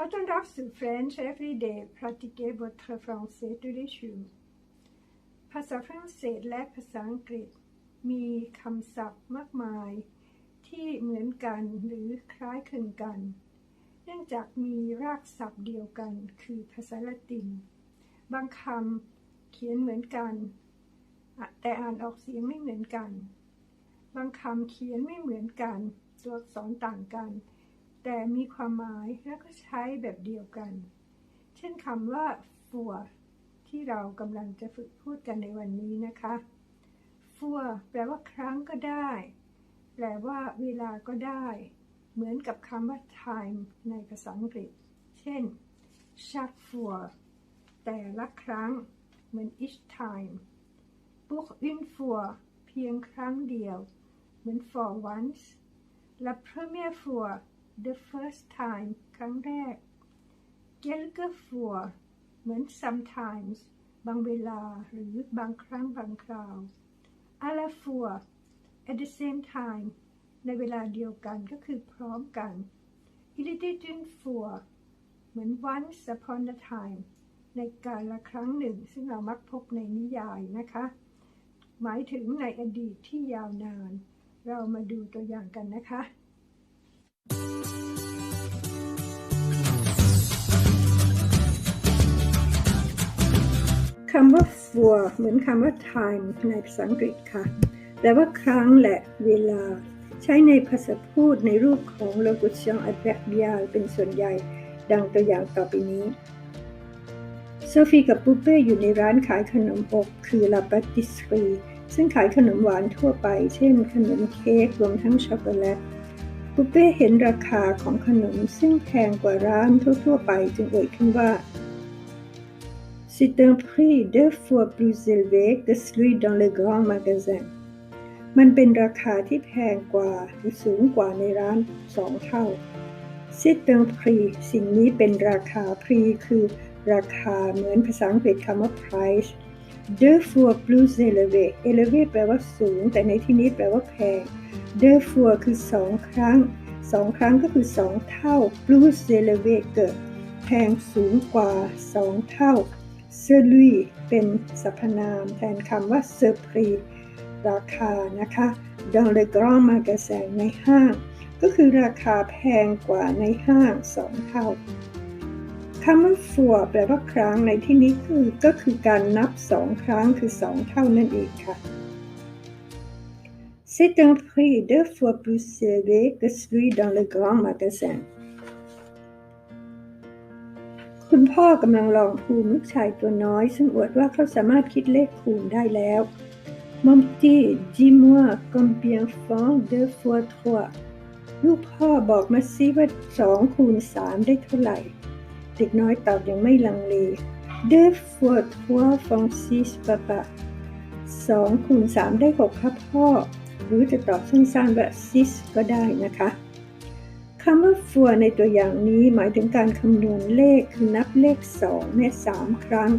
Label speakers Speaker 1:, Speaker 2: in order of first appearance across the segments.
Speaker 1: ขอต้อนรับสู่ French Everyday Pratiquez votre français tous les jours ภาษาฝรั่งเศสและภาษาอังกฤษ มีคำศัพท์มากมาย ที่เหมือนกันหรือคล้ายคลึงกัน เนื่องจากมีรากศัพท์เดียวกัน คือภาษาละติน บางคำเขียนเหมือนกัน แต่อ่านออกเสียงไม่เหมือนกัน บางคำเขียนไม่เหมือนกัน ตัวอักษรต่างกัน แต่มีความหมายและก็ใช้แบบเดียวกัน เช่นคำว่า for ที่เรากำลังจะฝึกพูดกันในวันนี้นะคะ for แปลว่าครั้งก็ได้ แปลว่าเวลาก็ได้ เหมือนกับคำว่า time ในภาษาอังกฤษ เช่น chaque fois แต่ละครั้ง เหมือน each time pour une fois เพียงครั้งเดียว เหมือน for once la première fois the first time ครั้งแรก quelquefois เหมือน sometimes บางเวลาหรือบางครั้งบางคราว à la fois at the same time ในเวลาเดียวกันก็คือพร้อมกัน il était une fois เหมือน once upon a time ในการละครั้งหนึ่ง ซึ่งเรามักพบในนิยายนะคะ หมายถึงในอดีตที่ยาวนาน เรามาดูตัวอย่างกันนะคะ for เหมือนคำว่า time ในภาษาอังกฤษค่ะ แปลว่าครั้งและเวลา ใช้ในภาษาพูดในรูปของ locution adverbial เป็นส่วนใหญ่ ดังตัวอย่างต่อไปนี้ โซฟีกับปูเป้อยู่ในร้านขายขนมอบคือ La Patisserie ซึ่งขายขนมหวานทั่วไป เช่น ขนมเค้กรวมทั้งช็อกโกแลตปูเป้เห็นราคาของขนมซึ่งแพงกว่าร้านทั่ว ๆ ไปจึงเอ่ยขึ้นว่า C'est un prix deux fois plus élevé que celui dans le grand magasin มันเป็นราคาที่แพงกว่าหรือสูงกว่าในร้านสองเท่า C'est un prix สิ่งนี้เป็นราคา prix คือราคาเหมือนภาษาอังกฤษคำว่า price deux fois plus élevé élevé แปลว่าสูง แต่ในที่นี้แปลว่าแพง deux fois คือสองครั้งสองครั้งก็คือสองเท่า plus élevé เกิดแพงสูงกว่าสองเท่า celui เป็นสรรพนามแทนคำว่า ce prix ราคานะคะ dans le grand magasin ในห้าง ก็คือราคาแพงกว่าในห้างสองเท่าคำว่า for แปลว่าครั้งในที่นี้คือก็คือการนับสองครั้งคือสองเท่านั่นเองค่ะ C'est un prix deux fois plus élevé que celui dans le grand magasin คุณพ่อกำลังลองภูมิลูกชายตัวน้อย ซึ่งอวดว่าเขาสามารถคิดเลขคูณได้แล้ว Mon petit dis-moi combien font deux fois trois ลูกพ่อบอกมาซิว่าสองคูณสามได้เท่าไหร่ เด็กน้อยตอบยังไม่ลังเล deux fois trois font six papa สองคูณสามได้หกครับพ่อ หรือจะตอบสั้นๆว่า six ก็ได้นะคะ คำว่า for ในตัวอย่างนี้หมายถึงการคำนวณเลขคือนับเลข 2 แม้ 3 ครั้ง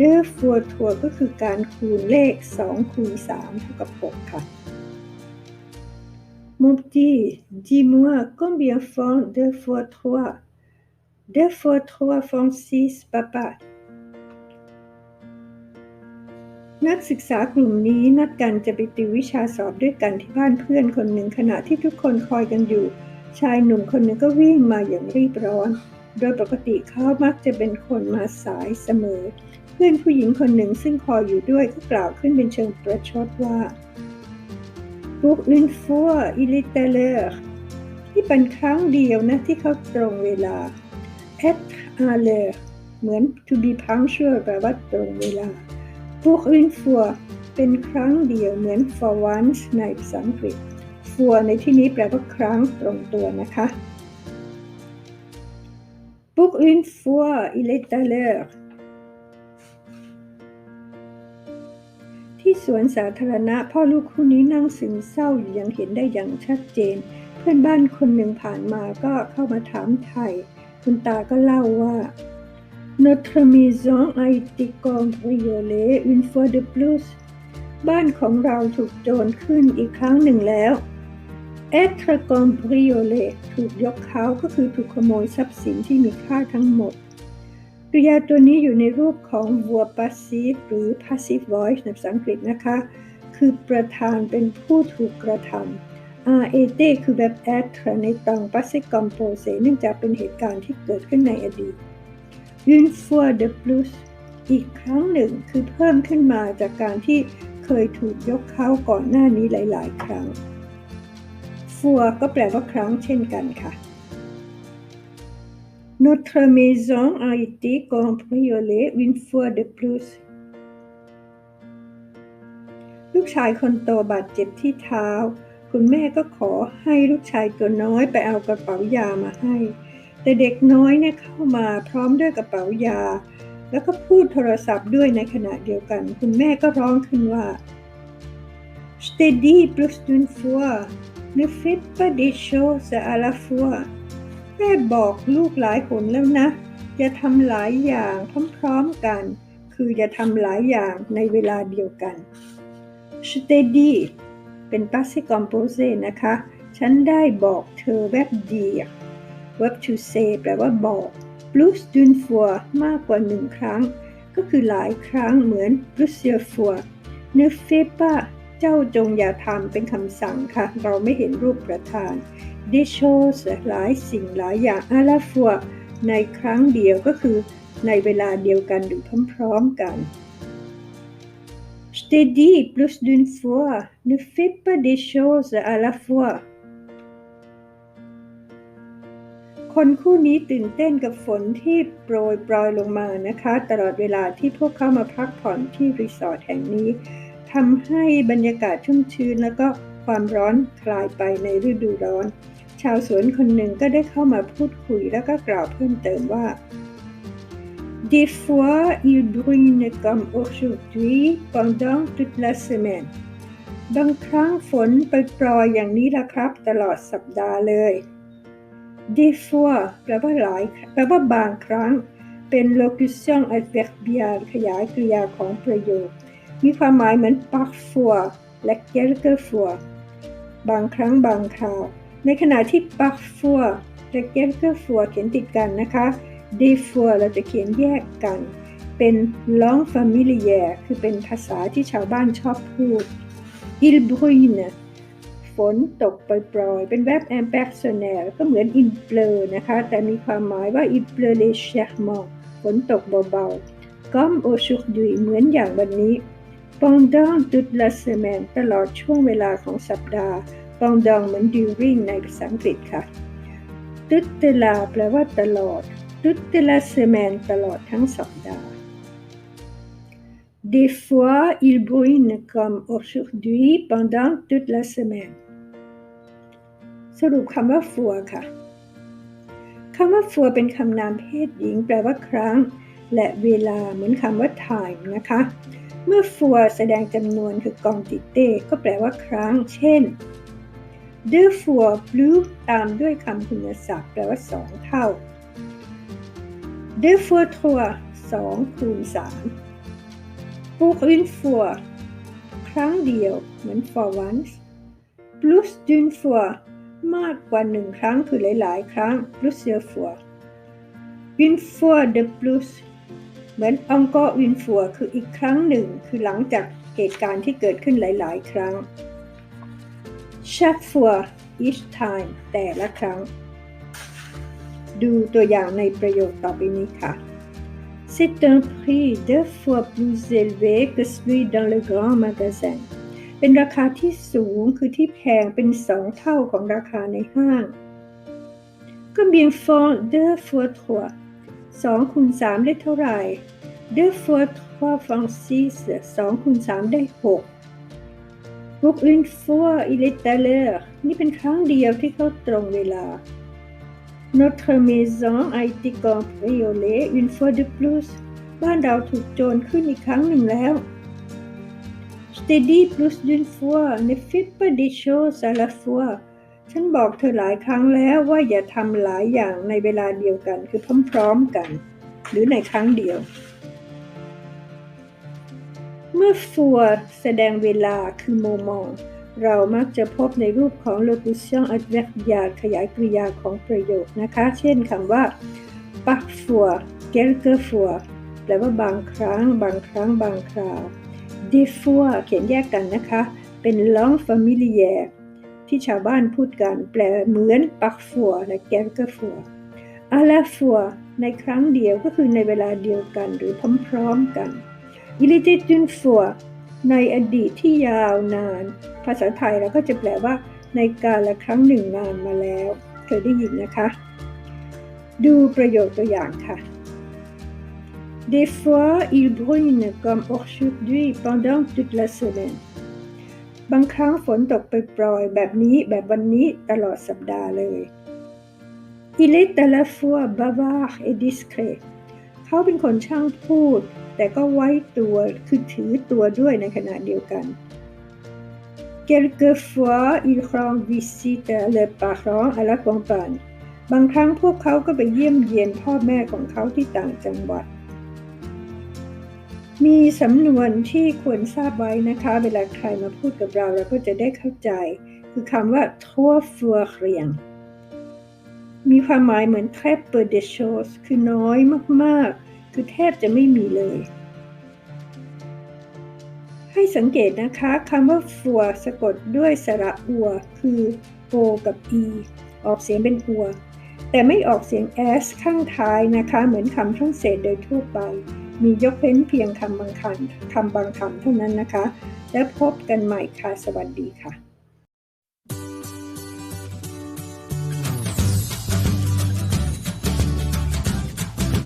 Speaker 1: deux fois trois ก็คือการคูณเลข 2 คูณ3เท่ากับ 6 ค่ะ Mon petit dis-moi combien font deux fois trois deux fois trois font six papa นักศึกษากลุ่มนี้นัดกันจะไปติววิชาสอบด้วยกันที่บ้านเพื่อนคนหนึ่งขณะที่ทุกคนคอยกันอยู่ ชายหนุ่มคนหนึ่งก็วิ่งมาอย่างรีบร้อน โดยปกติเขามักจะเป็นคนมาสายเสมอ เพื่อนผู้หญิงคนหนึ่งซึ่งคอยอยู่ด้วยก็กล่าวขึ้นเป็นเชิงประชดว่า Pour une fois il est à l'heure ที่เป็นครั้งเดียวนะที่เขาตรงเวลา être à l'heure เหมือน to be punctual แปลว่าตรงเวลา pour une fois เป็นครั้งเดียวเหมือน for once ในภาษาอังกฤษ for ในที่นี้แปลว่าครั้งตรงตัวนะคะ pour une fois il est à l'heure ที่สวนสาธารณะพ่อลูกคู่นี้นั่งซึมเศร้าอยู่ยังเห็นได้อย่างชัดเจน เพื่อนบ้านคนหนึ่งผ่านมาก็เข้ามาถามไทย คุณตาก็เล่าว่า Notre maison a été cambriolée une fois de plus บ้านของเราถูกโจรขึ้นอีกครั้งหนึ่งแล้ว être cambriolé ถูกยกเขาก็คือถูกขโมยทรัพย์สินที่มีค่าทั้งหมดกริยาตัวนี้อยู่ในรูปของ verb passive หรือ passive voice ในภาษาอังกฤษนะคะ คือประธานเป็นผู้ถูกกระทำ RAT คือแบบ être ในตอง passé composé เนื่องจากเป็นเหตุการณ์ที่เกิดขึ้นในอดีต une fois de plus อีกครั้งหนึ่งคือเพิ่มขึ้นมาจากการที่เคยถูกยกเขาก่อนหน้านี้หลาย ๆ ครั้ง fois ก็แปลว่าครั้งเช่นกันค่ะ Notre maison a été cambriolée une fois de plus ลูกชายคนโตบาดเจ็บที่เท้า คุณแม่ก็ขอให้ลูกชายตัวน้อยไปเอากระเป๋ายามาให้ แต่เด็กน้อยเนี่ยเข้ามาพร้อมด้วยกระเป๋ายา แล้วก็พูดโทรศัพท์ด้วยในขณะเดียวกัน คุณแม่ก็ร้องขึ้นว่า Je t'ai dit plus d'une fois ne fais pas des choses à la fois แม่บอกลูกหลายคนแล้วนะอย่าทำหลายอย่างพร้อมๆกัน คืออย่าทำหลายอย่างในเวลาเดียวกัน Je t'ai dit เป็น passé composé นะคะ ฉันได้บอกเธอ verb dire verb to say แปลว่าบอก plus d'une fois มากกว่าหนึ่งครั้ง ก็คือหลายครั้งเหมือน plusieurs fois ne fais pas เจ้าจงอย่าทำเป็นคำสั่งค่ะ เราไม่เห็นรูปประธาน des choses หลายสิ่งหลายอย่าง à la fois ในครั้งเดียวก็คือในเวลาเดียวกันหรือพร้อมๆกัน Je t'ai dit plus d'une fois ne fais pas des choses à la fois คนคู่นี้ตื่นเต้นกับฝนที่โปรยปรอยลงมานะคะ ตลอดเวลาที่พวกเขามาพักผ่อนที่รีสอร์ทแห่งนี้ ทำให้บรรยากาศชุ่มชื้น แล้วก็ความร้อนคลายไปในฤดูร้อน ชาวสวนคนหนึ่งก็ได้เข้ามาพูดคุยแล้วก็กล่าวเพิ่มเติมว่า Des fois il bruine comme aujourd'hui pendant toute la semaine บางครั้งฝนไปปรอยอย่างนี้ละครับ ตลอดสัปดาห์เลย Des fois แปลว่าหลายแปลว่าบางครั้ง เป็น locution adverbial ขยายกริยาของประโยค มีความหมายเหมือน parfois และ quelquefois บางครั้งบางคราว ในขณะที่ parfois และ quelquefois เขียนติดกันนะคะ des fois เราจะเขียนแยกกัน เป็น langue familière คือเป็นภาษาที่ชาวบ้านชอบพูด il bruine ฝนตกปล่อยๆเป็น verb impersonnel ก็เหมือน il pleut นะคะ แต่มีความหมายว่า il pleut légèrement ฝนตกเบาๆ comme aujourd'hui เหมือนอย่างวันนี้ ปองดองตุตลาเ la าตลอดช่วงเวลาของสัปดาห์ปองดองเหมือนดิวิ้งในภาษาอังกฤษค่ะตุตเตลาแปลว่าตลอดตุตเตลา semaine ตลอดทั้งสัปดาห์ Des fois, il brûle comme aujourd'hui pendant toute la semaine. สรุปคำว่าฟัวค่ะคำว่าฟัวเป็นคำนามเพศหญิง แปลว่าครั้ง และเวลาเหมือนคำว่า time นะคะ เมื่อ for แสดงจำนวนคือ quantité ก็แปลว่าครั้ง เช่น deux fois plus ตามด้วยคำคุณศัพท์แปลว่าสองเท่า deux fois trois สองคูณสาม pour une fois ครั้งเดียวเหมือน for once plus d'une fois มากกว่าหนึ่งครั้งคือหลาย ๆ ครั้ง plusieurs fois une fois de plus เหมือน encore une fois คืออีกครั้งหนึ่งคือหลังจากเหตุการณ์ที่เกิดขึ้นหลาย ๆ ครั้ง chaque fois each time แต่ละครั้ง ดูตัวอย่างในประโยคต่อไปนี้ค่ะ C'est un prix deux fois plus élevé que celui dans le grand magasin เป็นราคาที่สูงคือที่แพงเป็นสองเท่าของราคาในห้าง Combien font deux fois trois สองคูณสามได้เท่าไหร่ deux fois trois font six สองคูณสามได้หก Pour une fois il est à l'heure นี่เป็นครั้งเดียวที่เขาตรงเวลา Notre maison a été cambriolée une fois de plus บ้านเราถูกโจรขึ้นอีกครั้งหนึ่งแล้ว Je t'ai dit plus d'une fois ne fais pas des choses à la fois ฉันบอกเธอหลายครั้งแล้วว่าอย่าทำหลายอย่างในเวลาเดียวกัน คือพร้อมๆกัน หรือในครั้งเดียว เมื่อ for แสดงเวลาคือโมมองเรามักจะพบในรูปของ locution adverbial ขยายกริยาของประโยคนะคะ เช่นคำว่า parfois quelquefois แปลว่าบางครั้ง บางครั้ง บางคราว des fois เขียนแยกกันนะคะ เป็น langue familière ที่ชาวบ้านพูดกันแปลเหมือน parfois และ quelquefois à la fois ในครั้งเดียวก็คือในเวลาเดียวกันหรือพร้อมๆกัน il était une fois ในอดีตที่ยาวนาน ภาษาไทยเราก็จะแปลว่า ในกาละครั้งหนึ่งนานมาแล้วเคยได้ยินนะคะ ดูประโยคตัวอย่างค่ะ Des fois il brune comme aujourd'hui pendant toute la semaine บางครั้งฝนตกไปปรอยแบบนี้แบบวันนี้ตลอดสัปดาห์เลย Il est à la fois bavard et discret เขาเป็นคนช่างพูด แต่ก็ไว้ตัวคือถือตัวด้วยในขณะเดียวกัน Quelquefois il rend visite à leurs parents à la campagne บางครั้งพวกเขาก็ไปเยี่ยมเยียนพ่อแม่ของเขาที่ต่างจังหวัด มีสำนวนที่ควรทราบไว้นะคะ เวลาใครมาพูดกับเราเราก็จะได้เข้าใจ คือคำว่า trop fois rien มีความหมายเหมือน très peu de choses คือน้อยมากๆ คือแทบจะไม่มีเลย ให้สังเกตนะคะคำว่า for สะกดด้วยสระอัว คือ o กับ e ออกเสียงเป็นอัว แต่ไม่ออกเสียง s ข้างท้ายนะคะ เหมือนคำฝรั่งเศสโดยทั่วไป มียกเว้นเพียงคำบางคำคำบางคำเท่านั้นนะคะ แล้วพบกันใหม่ค่ะ สวัสดีค่ะ